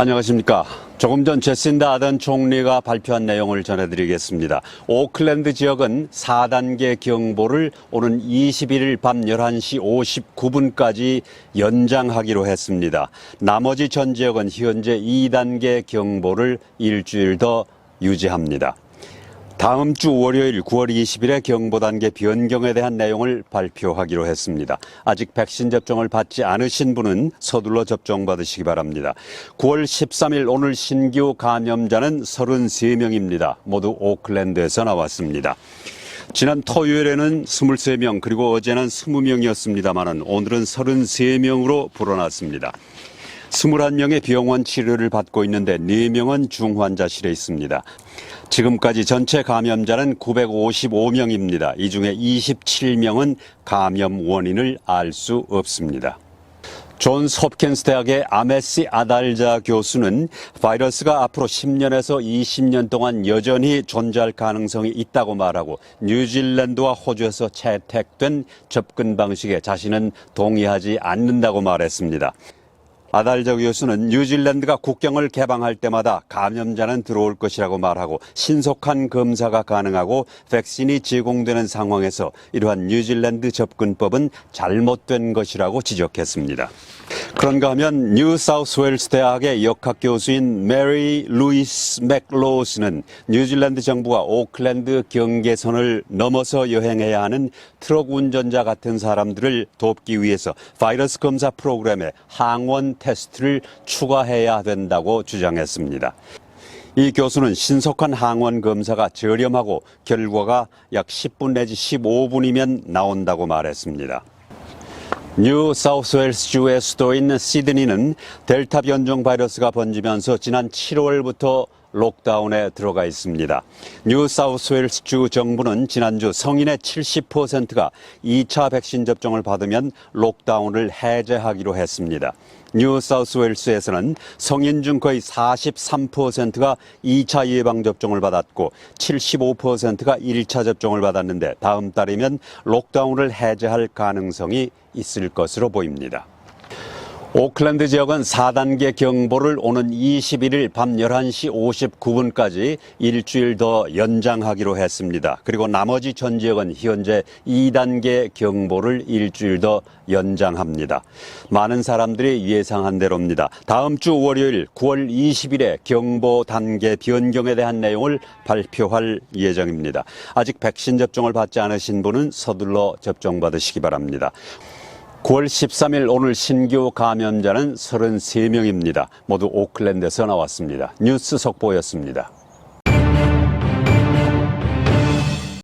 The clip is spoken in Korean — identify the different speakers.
Speaker 1: 안녕하십니까. 조금 전 제신다 아던 총리가 발표한 내용을 전해드리겠습니다. 오클랜드 지역은 4단계 경보를 오는 21일 밤 11시 59분까지 연장하기로 했습니다. 나머지 전 지역은 현재 2단계 경보를 일주일 더 유지합니다. 다음 주 월요일 9월 20일에 경보 단계 변경에 대한 내용을 발표하기로 했습니다. 아직 백신 접종을 받지 않으신 분은 서둘러 접종 받으시기 바랍니다. 9월 13일 오늘 신규 감염자는 33명입니다. 모두 오클랜드에서 나왔습니다. 지난 토요일에는 23명 그리고 어제는 20명이었습니다만은 오늘은 33명으로 불어났습니다. 21명의 병원 치료를 받고 있는데 4명은 중환자실에 있습니다. 지금까지 전체 감염자는 955명입니다. 이 중에 27명은 감염 원인을 알 수 없습니다. 존스 홉킨스 대학의 아메시 아달자 교수는 바이러스가 앞으로 10년에서 20년 동안 여전히 존재할 가능성이 있다고 말하고 뉴질랜드와 호주에서 채택된 접근 방식에 자신은 동의하지 않는다고 말했습니다. 아달자 교수는 뉴질랜드가 국경을 개방할 때마다 감염자는 들어올 것이라고 말하고 신속한 검사가 가능하고 백신이 제공되는 상황에서 이러한 뉴질랜드 접근법은 잘못된 것이라고 지적했습니다. 그런가 하면 뉴 사우스웨일스 대학의 역학 교수인 메리 루이스 맥로스는 뉴질랜드 정부가 오클랜드 경계선을 넘어서 여행해야 하는 트럭 운전자 같은 사람들을 돕기 위해서 바이러스 검사 프로그램에 항원 테스트를 추가해야 된다고 주장했습니다. 이 교수는 신속한 항원 검사가 저렴하고 결과가 약 10분 내지 15분이면 나온다고 말했습니다. 뉴 사우스웨일스주의 수도인 시드니는 델타 변종 바이러스가 번지면서 지난 7월부터 록다운에 들어가 있습니다. 뉴 사우스웨일스주 정부는 지난주 성인의 70%가 2차 백신 접종을 받으면 록다운을 해제하기로 했습니다. 뉴 사우스웨일스에서는 성인 중 거의 43%가 2차 예방 접종을 받았고 75%가 1차 접종을 받았는데 다음 달이면 록다운을 해제할 가능성이 있을 것으로 보입니다. 오클랜드 지역은 4단계 경보를 오는 21일 밤 11시 59분까지 일주일 더 연장하기로 했습니다. 그리고 나머지 전 지역은 현재 2단계 경보를 일주일 더 연장합니다. 많은 사람들이 예상한 대로입니다. 다음 주 월요일 9월 20일에 경보 단계 변경에 대한 내용을 발표할 예정입니다. 아직 백신 접종을 받지 않으신 분은 서둘러 접종 받으시기 바랍니다. 9월 13일 오늘 신규 감염자는 33명입니다. 모두 오클랜드에서 나왔습니다. 뉴스 속보였습니다.